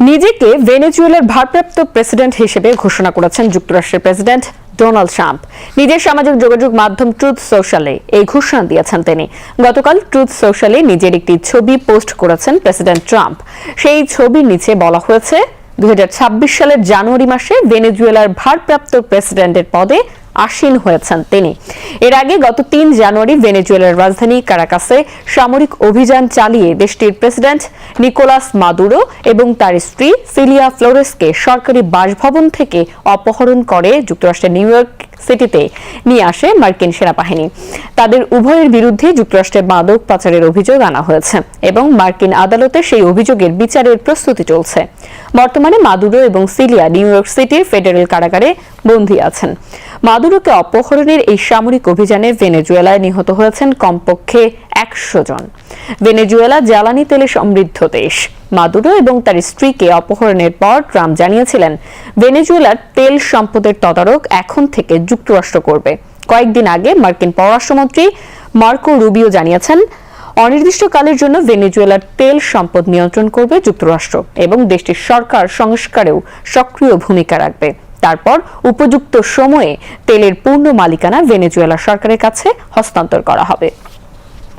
নিজেকে ভেনেজুয়েলার ভারপ্রাপ্ত প্রেসিডেন্ট হিসেবে ঘোষণা করেছেন যুক্তরাষ্ট্রের প্রেসিডেন্ট ডোনাল্ড ট্রাম্প। নিজের সামাজিক যোগাযোগ মাধ্যম ট্রুথ সোশ্যালে এই ঘোষণা দিয়েছেন তিনি। গতকাল ট্রুথ সোশ্যালে নিজের একটি ছবি পোস্ট করেছেন প্রেসিডেন্ট ট্রাম্প। সেই ছবির নিচে বলা হয়েছে দু হাজার ছাব্বিশ সালের জানুয়ারি মাসে ভেনেজুয়েলার ভারপ্রাপ্ত প্রেসিডেন্টের পদে আসীন হয়েছেন তিনি। এর আগে গত তিন জানুয়ারি ভেনেজুয়েলার রাজধানী কারাকাসে সামরিক অভিযান চালিয়ে দেশটির প্রেসিডেন্ট নিকোলাস মাদুরো এবং তার স্ত্রী সিলিয়া ফ্লোরেসকে সরকারি বাসভবন থেকে অপহরণ করে যুক্তরাষ্ট্রের নিউ ইয়র্ক সিটিতে নিয়ে আসে মার্কিন সেনাবাহিনী। তাদের উভয়ের বিরুদ্ধে যুক্তরাষ্ট্রে মাদক পাচারের অভিযোগ আনা হয়েছে এবং মার্কিন আদালতে সেই অভিযোগের বিচারের প্রস্তুতি চলছে। বর্তমানে মাদুরো এবং সিলিয়া নিউ ইয়র্ক সিটির ফেডারেল কারাগারে বন্দী আছেন। মাদুরোকে অপহরণের এই সামরিক অভিযানে ভেনেজুয়েলায় নিহত হয়েছেন কমপক্ষে একশো জন। ভেনেজুয়েলা জ্বালানি তেলে সমৃদ্ধ দেশ। মাদুরো এবং তার স্ত্রীকে অপহরণের পর ট্রাম্প জানিয়েছিলেন, ভেনেজুয়েলার তেল সম্পদের তদারক এখন থেকে যুক্তরাষ্ট্র করবে। কয়েকদিন আগে মার্কিন পররাষ্ট্রমন্ত্রী মার্কো রুবিও জানিয়েছেন, অনির্দিষ্টকালের জন্য ভেনেজুয়েলার তেল সম্পদ নিয়ন্ত্রণ করবে যুক্তরাষ্ট্র এবং দেশটির সরকার সংস্কারেও সক্রিয় ভূমিকা রাখবে। তারপর উপযুক্ত সময়ে তেলের পূর্ণ মালিকানা ভেনেজুয়েলা সরকারের কাছে হস্তান্তর করা হবে।